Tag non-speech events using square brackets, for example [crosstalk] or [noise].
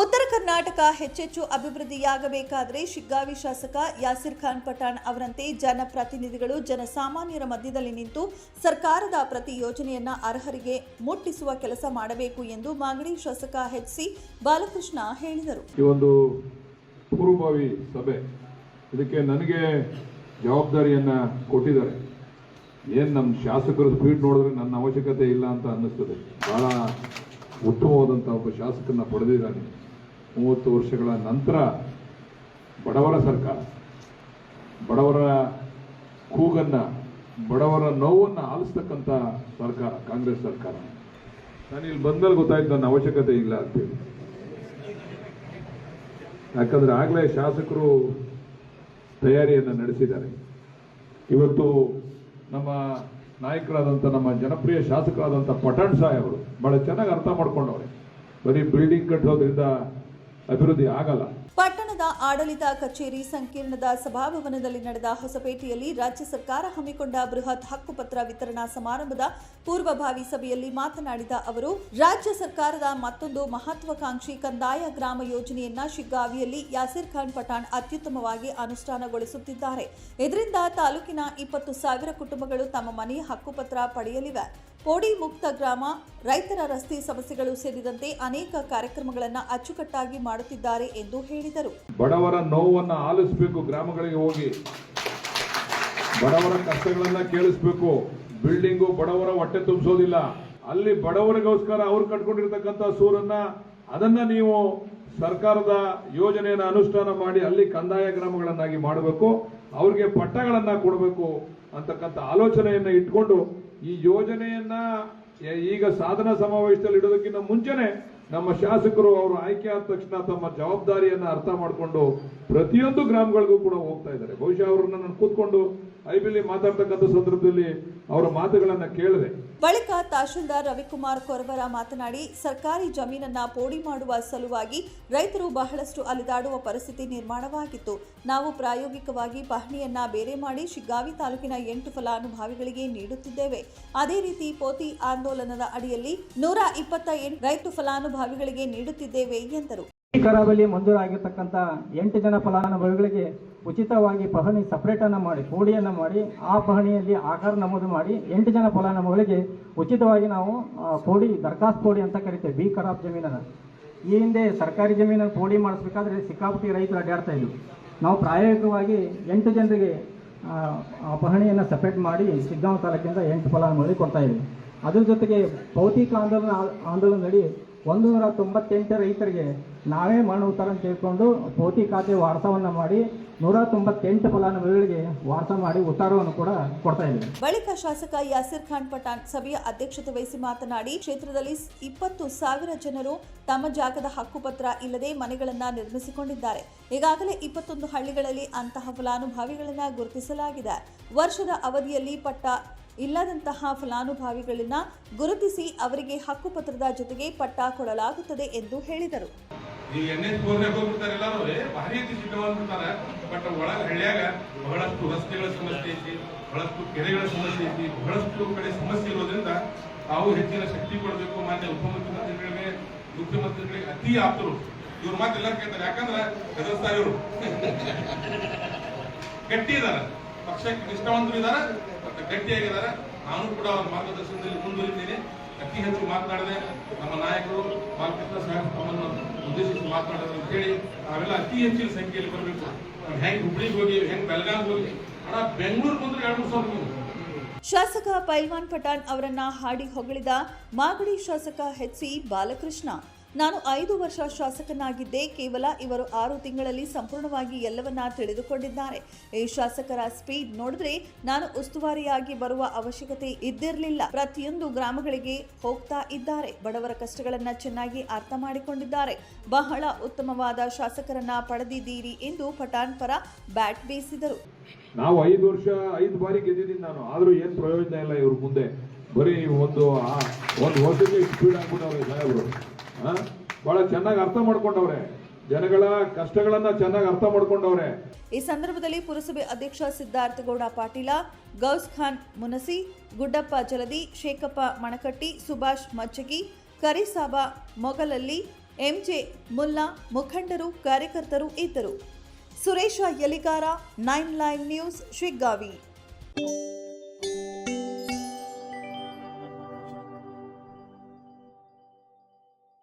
ಉತ್ತರ ಕರ್ನಾಟಕ ಹೆಚ್ಚೆಚ್ಚು ಅಭಿವೃದ್ಧಿಯಾಗಬೇಕಾದರೆ ಶಿಗ್ಗಾವಿ ಶಾಸಕ ಯಾಸಿರ್ ಖಾನ್ ಪಠಾಣ್ ಅವರಂತೆ ಜನಪ್ರತಿನಿಧಿಗಳು ಜನಸಾಮಾನ್ಯರ ಮಧ್ಯದಲ್ಲಿ ನಿಂತು ಸರ್ಕಾರದ ಪ್ರತಿ ಯೋಜನೆಯನ್ನ ಅರ್ಹರಿಗೆ ಮುಟ್ಟಿಸುವ ಕೆಲಸ ಮಾಡಬೇಕು ಎಂದು ಮಾಗಡಿ ಶಾಸಕ ಎಚ್ ಸಿ ಬಾಲಕೃಷ್ಣ ಹೇಳಿದರು. ಈ ಒಂದು ಪೂರ್ವಭಾವಿ ಸಭೆ ಇದಕ್ಕೆ ನನಗೆ ಜವಾಬ್ದಾರಿಯನ್ನ ಕೊಟ್ಟಿದ್ದಾರೆ. ಏನ್ ನಮ್ಮ ಶಾಸಕರ ಸ್ಪೀಡ್ ನೋಡಿದ್ರೆ ನನ್ನ ಅವಶ್ಯಕತೆ ಇಲ್ಲ ಅಂತ ಅನ್ನಿಸ್ತದೆ. ಬಹಳ ಉತ್ತಮವಾದಂಥ ಒಬ್ಬ ಶಾಸಕರನ್ನ ಪಡೆದಿದ್ದಾನೆ. ಮೂವತ್ತು ವರ್ಷಗಳ ನಂತರ ಬಡವರ ಸರ್ಕಾರ, ಬಡವರ ಕೂಗನ್ನ, ಬಡವರ ನೋವನ್ನು ಆಲಿಸ್ತಕ್ಕಂಥ ಸರ್ಕಾರ, ಕಾಂಗ್ರೆಸ್ ಸರ್ಕಾರ. ನಾನು ಇಲ್ಲಿ ಬಂದಲ್ಲಿ ಗೊತ್ತಾಯ್ತು ನನ್ನ ಅವಶ್ಯಕತೆ ಇಲ್ಲ ಅಂತೇಳಿ. ಯಾಕಂದ್ರೆ ಆಗಲೇ ಶಾಸಕರು ತಯಾರಿಯನ್ನು ನಡೆಸಿದ್ದಾರೆ. ಇವತ್ತು ನಮ್ಮ ನಾಯಕರಾದಂಥ ನಮ್ಮ ಜನಪ್ರಿಯ ಶಾಸಕರಾದಂಥ ಪಠಾಣ್ ಸಾಹೇಬರು ಬಹಳ ಚೆನ್ನಾಗಿ ಅರ್ಥ ಮಾಡ್ಕೊಂಡವ್ರೆ. ಬರೀ ಬಿಲ್ಡಿಂಗ್ ಕಟ್ಟೋದ್ರಿಂದ ಅಭಿವೃದ್ಧಿ ಆಗಲ್ಲ. ಪಟ್ಟಣದ ಆಡಳಿತ ಕಚೇರಿ ಸಂಕೀರ್ಣದ ಸಭಾಭವನದಲ್ಲಿ ನಡೆದ ಹೊಸಪೇಟೆಯಲ್ಲಿ ರಾಜ್ಯ ಸರ್ಕಾರ ಹಮ್ಮಿಕೊಂಡ ಬೃಹತ್ ಹಕ್ಕುಪತ್ರ ವಿತರಣಾ ಸಮಾರಂಭದ ಪೂರ್ವಭಾವಿ ಸಭೆಯಲ್ಲಿ ಮಾತನಾಡಿದ ಅವರು, ರಾಜ್ಯ ಸರ್ಕಾರದ ಮತ್ತೊಂದು ಮಹತ್ವಾಕಾಂಕ್ಷಿ ಕಂದಾಯ ಗ್ರಾಮ ಯೋಜನೆಯನ್ನ ಶಿಗ್ಗಾವಿಯಲ್ಲಿ ಯಾಸಿರ್ ಖಾನ್ ಪಠಾಣ್ ಅತ್ಯುತ್ತಮವಾಗಿ ಅನುಷ್ಠಾನಗೊಳಿಸುತ್ತಿದ್ದಾರೆ. ಇದರಿಂದ ತಾಲೂಕಿನ ಇಪ್ಪತ್ತು ಸಾವಿರ ಕುಟುಂಬಗಳು ತಮ್ಮ ಮನೆಯ ಹಕ್ಕುಪತ್ರ ಪಡೆಯಲಿವೆ. ಪೋಡಿ ಮುಕ್ತ ಗ್ರಾಮ. ರೈತರ ರಸ್ತೆ ಸಮಸ್ಯೆಗಳು ಸೇರಿದಂತೆ ಅನೇಕ ಕಾರ್ಯಕ್ರಮಗಳನ್ನು ಅಚ್ಚುಕಟ್ಟಾಗಿ ಮಾಡುತ್ತಿದ್ದಾರೆ ಎಂದು ಹೇಳಿದರು. ಬಡವರ ನೋವನ್ನು ಆಲಿಸಬೇಕು ಗ್ರಾಮಗಳಿಗೆ ಹೋಗಿ. ಬಡವರ ಕಷ್ಟಗಳನ್ನ ಕೇಳಿಸ್ಬೇಕು. ಬಿಲ್ಡಿಂಗು ಬಡವರ ಹೊಟ್ಟೆ ತುಂಬಿಸೋದಿಲ್ಲ. ಅಲ್ಲಿ ಬಡವರಿಗೋಸ್ಕರ ಅವ್ರು ಕಟ್ಕೊಂಡಿರ್ತಕ್ಕಂಥ ಸೂರನ್ನ ಅದನ್ನ ನೀವು ಸರ್ಕಾರದ ಯೋಜನೆಯನ್ನು ಅನುಷ್ಠಾನ ಮಾಡಿ ಅಲ್ಲಿ ಕಂದಾಯ ಗ್ರಾಮಗಳನ್ನಾಗಿ ಮಾಡಬೇಕು. ಅವ್ರಿಗೆ ಪಟ್ಟಗಳನ್ನ ಕೊಡಬೇಕು ಅಂತಕ್ಕಂಥ ಆಲೋಚನೆಯನ್ನ ಇಟ್ಕೊಂಡು ಈ ಯೋಜನೆಯನ್ನ ಈಗ ಸಾಧನ ಸಮಾವೇಶದಲ್ಲಿ ಇಡೋದಕ್ಕಿಂತ ಮುಂಚೆನೆ ನಮ್ಮ ಶಾಸಕರು ಅವರು ಆಯ್ಕೆ ಆದ ತಕ್ಷಣ ತಮ್ಮ ಜವಾಬ್ದಾರಿಯನ್ನ ಅರ್ಥ ಮಾಡಿಕೊಂಡು ಪ್ರತಿಯೊಂದು ಗ್ರಾಮಗಳಿಗೂ ಕೂಡ ಹೋಗ್ತಾ ಇದ್ದಾರೆ. ಬಹುಶಃ ಅವ್ರನ್ನ ನಾನು ಕೂತ್ಕೊಂಡು ಐಬಿಲಿ ಮಾತಾಡ್ತಕ್ಕಂಥ ಸಂದರ್ಭದಲ್ಲಿ ಅವರ ಮಾತುಗಳನ್ನ ಕೇಳಿದೆ. ಬಳಿಕ ತಹಶೀಲ್ದಾರ್ ರವಿಕುಮಾರ್ ಕೊರವರ ಮಾತನಾಡಿ ಸರ್ಕಾರಿ ಜಮೀನನ್ನ ಪೋಡಿ ಮಾಡುವ ಸಲುವಾಗಿ ರೈತರು ಬಹಳಷ್ಟು ಅಲಿದಾಡುವ ಪರಿಸ್ಥಿತಿ ನಿರ್ಮಾಣವಾಗಿತ್ತು. ನಾವು ಪ್ರಾಯೋಗಿಕವಾಗಿ ಪಹಣಿಯನ್ನ ಬೇರೆ ಮಾಡಿ ಶಿಗ್ಗಾವಿ ತಾಲೂಕಿನ ಎಂಟು ಫಲಾನುಭವಿಗಳಿಗೆ ನೀಡುತ್ತಿದ್ದೇವೆ. ಅದೇ ರೀತಿ ಪೋತಿ ಆಂದೋಲನದ ಅಡಿಯಲ್ಲಿ ನೂರ ಇಪ್ಪತ್ತ ಎಂಟು ರೈತ ಫಲಾನುಭವಿಗಳಿಗೆ ನೀಡುತ್ತಿದ್ದೇವೆ ಎಂದರು. ಕರಾವಳಿ ಮಂಜೂರಾಗಿರ್ತಕ್ಕಂಥ ಎಂಟು ಜನ ಫಲಾನುಭವಿಗಳಿಗೆ ಉಚಿತವಾಗಿ ಪಹಣಿ ಸಪ್ರೇಟನ್ನು ಮಾಡಿ, ಪೋಡಿಯನ್ನ ಮಾಡಿ, ಆ ಪಹಣಿಯಲ್ಲಿ ಆಕಾರ ನಮೂದು ಮಾಡಿ, ಎಂಟು ಜನ ಫಲಾನುಭವಿಗಳಿಗೆ ಉಚಿತವಾಗಿ ನಾವು ಪೋಡಿ ದರ್ಖಾಸ್ ಪೋಡಿ ಅಂತ ಕರಿತೇವೆ, ಬಿ ಖರಾಬ್ ಜಮೀನನ್ನು. ಈ ಹಿಂದೆ ಸರ್ಕಾರಿ ಜಮೀನನ್ನು ಪೋಡಿ ಮಾಡಿಸ್ಬೇಕಾದ್ರೆ ಸಿಕ್ಕಾಪಟ್ಟಿ ರೈತರು ಅಡ್ಡಾಡ್ತಾ ಇದ್ದರು ನಾವು ಪ್ರಾಯೋಗಿಕವಾಗಿ ಎಂಟು ಜನರಿಗೆ ಪಹಣಿಯನ್ನು ಸಪ್ರೇಟ್ ಮಾಡಿ ಶಿಗ್ಗಾಂವ್ ತಾಲೂಕಿಂದ ಎಂಟು ಫಲಾನುಭವಿಗಳಿಗೆ ಕೊಡ್ತಾ ಇದ್ವಿ. ಅದ್ರ ಜೊತೆಗೆ ಭೌತಿಕ ಆಂದೋಲನ, ಆಂದೋಲನದಡಿ ಒಂದು ನೂರ ತೊಂಬತ್ತೆಂಟು ರೈತರಿಗೆ ನಾವೇ ಮರಣೋತ್ತರ ಅಂತ ತಿಳ್ಕೊಂಡು ಭೌತಿ ಖಾತೆ ವಾರಸವನ್ನು ಮಾಡಿ ನೂರ ತೊಂಬತ್ತೆಂಟು ಫಲಾನುಭವಿಗಳಿಗೆ ವಾಸ ಮಾಡಿ ಉತ್ತಾರವನ್ನು ಕೂಡ ಕೊಡ್ತಾ ಬಳಿಕ ಶಾಸಕ ಯಾಸಿರ್ ಖಾನ್ ಪಠಾಣ್ ಸಭೆಯ ಅಧ್ಯಕ್ಷತೆ ವಹಿಸಿ ಮಾತನಾಡಿ, ಕ್ಷೇತ್ರದಲ್ಲಿ ಇಪ್ಪತ್ತು ಸಾವಿರ ಜನರು ತಮ್ಮ ಜಾಗದ ಹಕ್ಕುಪತ್ರ ಇಲ್ಲದೆ ಮನೆಗಳನ್ನ ನಿರ್ಮಿಸಿಕೊಂಡಿದ್ದಾರೆ. ಈಗಾಗಲೇ ಇಪ್ಪತ್ತೊಂದು ಹಳ್ಳಿಗಳಲ್ಲಿ ಅಂತಹ ಫಲಾನುಭವಿಗಳನ್ನ ಗುರುತಿಸಲಾಗಿದೆ. ವರ್ಷದ ಅವಧಿಯಲ್ಲಿ ಪಟ್ಟ ಇಲ್ಲದಂತಹ ಫಲಾನುಭವಿಗಳನ್ನ ಗುರುತಿಸಿ ಅವರಿಗೆ ಹಕ್ಕುಪತ್ರದ ಜೊತೆಗೆ ಪಟ್ಟ ಕೊಡಲಾಗುತ್ತದೆ ಎಂದು ಹೇಳಿದರು. ಈ ಎನ್ ಎಚ್ ಫೋರ್ನಾಗ ಹೋಗ್ಬಿಡ್ತಾರೆ ಎಲ್ಲಾರು. ಭಾರಿ ಸಿದ್ಧವಾಗಿರ್ತಾರೆ ಬಟ್ ಒಳಗ ಹಳ್ಳಿಯಾಗ ಬಹಳಷ್ಟು ರಸ್ತೆಗಳ ಸಮಸ್ಯೆ ಐತಿ, ಬಹಳಷ್ಟು ಕೆರೆಗಳ ಸಮಸ್ಯೆ ಐತಿ, ಬಹಳಷ್ಟು ಕಡೆ ಸಮಸ್ಯೆ ಇರೋದ್ರಿಂದ ತಾವು ಹೆಚ್ಚಿನ ಶಕ್ತಿ ಕೊಡಬೇಕು ಮಾನ್ಯ ಉಪಮುಖ್ಯಮಂತ್ರಿಗಳಿಗೆ ಮುಖ್ಯಮಂತ್ರಿಗಳಿಗೆ ಅತಿ ಆಪ್ತರು. ಇವ್ರ ಮಾತೆಲ್ಲ ಕೇಳ್ತಾರೆ, ಯಾಕಂದ್ರೆ ಎದುರಿಸ್ತಾ ಇವರು [laughs] ಗಟ್ಟಿ ಇದಾರ. ಪಕ್ಷಕ್ಕೆ ನಿಷ್ಠಾವಂತರು ಇದಾರ, ಮತ್ತೆ ಗಟ್ಟಿಯಾಗಿದ್ದಾರೆ. ನಾನು ಕೂಡ ಅವ್ರ ಮಾರ್ಗದರ್ಶನದಲ್ಲಿ ಮುಂದುವರಿದ್ದೇನೆ ಅತಿ ಹೆಚ್ಚು ಮಾತನಾಡಿದೆ ನಮ್ಮ ನಾಯಕರು ಬಾಲಕೃಷ್ಣ ಸಾಹೇಬ್ ಉದ್ದೇಶಿಸಿ ಮಾತನಾಡೋದು ಅಂತ ಹೇಳಿ ನಾವೆಲ್ಲ ಅತಿ ಹೆಚ್ಚಿನ ಸಂಖ್ಯೆಯಲ್ಲಿ ಬರಬೇಕು. ಹೆಂಗ್ ಹುಬ್ಳಿಗೆ ಹೋಗಿ, ಹೆಂಗ್ ಬೆಳಗಾವಿ ಹೋಗಿ, ಅಣ್ಣ ಬೆಂಗಳೂರು ಬಂದ್ರೆ ಎರಡು ಮೂರು ಸಾವಿರ ಶಾಸಕ ಪೈಲ್ವಾನ್ ಪಠಾಣ್ ಅವರನ್ನ ಹಾಡಿ ಹೊಗಳಿದ ಮಾಗಡಿ ಶಾಸಕ ಎಚ್ ಸಿ ಬಾಲಕೃಷ್ಣ. ನಾನು ಐದು ವರ್ಷ ಶಾಸಕನಾಗಿದ್ದೆ. ಕೇವಲ ಇವರು ಆರು ತಿಂಗಳಲ್ಲಿ ಸಂಪೂರ್ಣವಾಗಿ ಎಲ್ಲವನ್ನ ತಿಳಿದುಕೊಂಡಿದ್ದಾರೆ. ಈ ಶಾಸಕರ ಸ್ಪೀಡ್ ನೋಡಿದ್ರೆ ನಾನು ಉಸ್ತುವಾರಿಯಾಗಿ ಬರುವ ಅವಶ್ಯಕತೆ ಇದ್ದಿರಲಿಲ್ಲ. ಪ್ರತಿಯೊಂದು ಗ್ರಾಮಗಳಿಗೆ ಹೋಗ್ತಾ ಇದ್ದಾರೆ. ಬಡವರ ಕಷ್ಟಗಳನ್ನ ಚೆನ್ನಾಗಿ ಅರ್ಥ ಮಾಡಿಕೊಂಡಿದ್ದಾರೆ. ಬಹಳ ಉತ್ತಮವಾದ ಶಾಸಕರನ್ನ ಪಡೆದಿದ್ದೀರಿ ಎಂದು ಪಠಾಣ್ ಪರ ಬ್ಯಾಟ್ ಬೀಸಿದರು. ನಾವು ಐದು ವರ್ಷ, ಐದು ಬಾರಿ ಗೆದ್ದಿದ್ದೀನಿ ನಾನು. ಆದರೂ ಏನು ಪ್ರಯೋಜನ ಇಲ್ಲ ಇವ್ರ ಮುಂದೆ. ಬರೀ ಒಂದು ಒಂದು ವರ್ಷಕ್ಕೆ ಸ್ಪೀಡ್ ಆಗ್ಬಿಟ್ಟವ್ರೆ ಸಾಹೇಬ್ರು? ಬಹಳ ಚೆನ್ನಾಗಿ ಅರ್ಥ ಮಾಡ್ಕೊಂಡವ್ರೆ. ಜನಗಳ ಕಷ್ಟಗಳನ್ನ ಚೆನ್ನಾಗಿ ಅರ್ಥ ಮಾಡ್ಕೊಂಡವ್ರೆ. ಈ ಸಂದರ್ಭದಲ್ಲಿ ಪುರಸಭೆ ಅಧ್ಯಕ್ಷ ಸಿದ್ಧಾರ್ಥಗೌಡ ಪಾಟೀಲ, ಗೌಸ್ ಖಾನ್ ಮುನಸಿ, ಗುಡ್ಡಪ್ಪ ಜಲದಿ, ಶೇಖಪ್ಪ ಮಣಕಟ್ಟಿ, ಸುಭಾಷ್ ಮಚ್ಚಗಿ, ಕರಿಸಾಬ ಮೊಗಲಲ್ಲಿ, ಎಂಜೆ ಮುಲ್ಲಾ ಮುಖಂಡರು, ಕಾರ್ಯಕರ್ತರು ಇದ್ದರು. Suresha Yaligara, nine line news, Shiggavi.